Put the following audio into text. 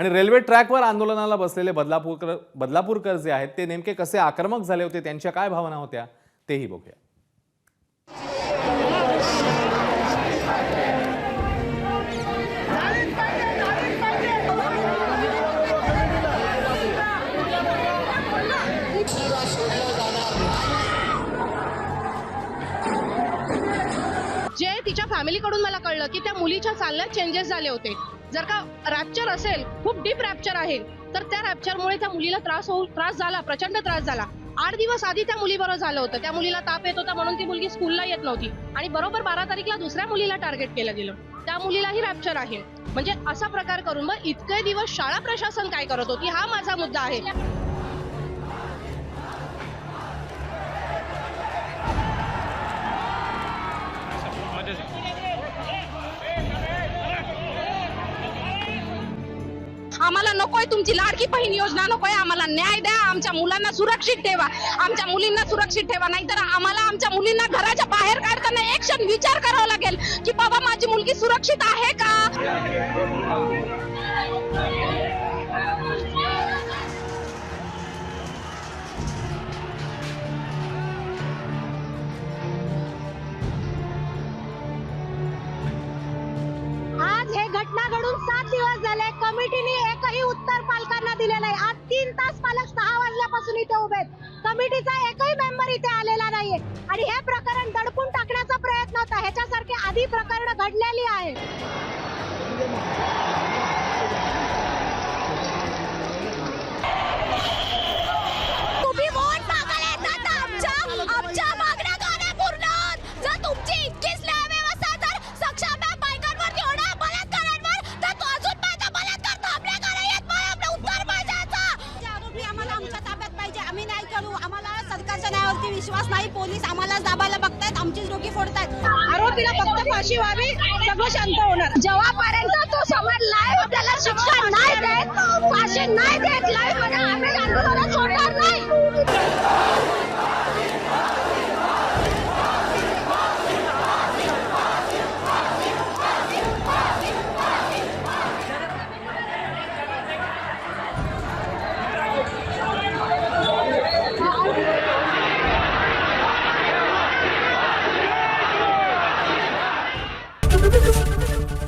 आणि रेल्वे ट्रॅकवर आंदोलनाला बसलेले बदलापूरकर बदलापूरकर जे आहेत ते नेमके कसे आक्रमक झाले होते त्यांच्या काय भावना होत्या तेही बघूया. जे तिच्या फॅमिलीकडून मला कळलं की त्या मुलीच्या चालण्यात चेंजेस झाले होते. जर का रॅप्चर असेल खूप डीप रॅप्चर आहे तर त्या रॅप्चरमुळे त्या मुलीला त्रास होऊ त्रास झाला प्रचंड त्रास झाला. आठ दिवस आधी त्या मुलीबरोबर झालं होतं. त्या मुलीला ताप येत होता म्हणून ती मुलगी स्कूलला येत नव्हती. आणि बरोबर बारा तारीखला दुसऱ्या मुलीला टार्गेट केलं गेलं. त्या मुलीलाही रॅप्चर आहे. म्हणजे असा प्रकार करून मग इतके दिवस शाळा प्रशासन काय करत होती हा माझा मुद्दा आहे. आम्हाला नकोय तुमची लाडकी बहीण योजना नकोय आम्हाला न्याय द्या आमच्या मुलांना सुरक्षित ठेवा. आमच्या मुलींना सुरक्षित ठेवा नाहीतर आम्हाला आमच्या मुलींना घराच्या बाहेर काढताना एक क्षण विचार करावा लागेल की बाबा माझी मुलगी सुरक्षित आहे का? उभे कमिटीचा एकही मेंबर इथे आलेला नाहीये. आणि हे प्रकरण दडपून टाकण्याचा प्रयत्न होता. ह्याच्यासारखे आधी प्रकरण घडलेली आहे सरकारच्या विश्वास नाही पोलीस आम्हाला दाबायला बघतायत आमचीच डोकी फोडतायत. आरोपीला फक्त फाशी व्हावी सगळं शांत होणार. जेव्हापर्यंत तो समोर लाईव्ह त्याला शिक्षा नाही देत फाशी नाही देत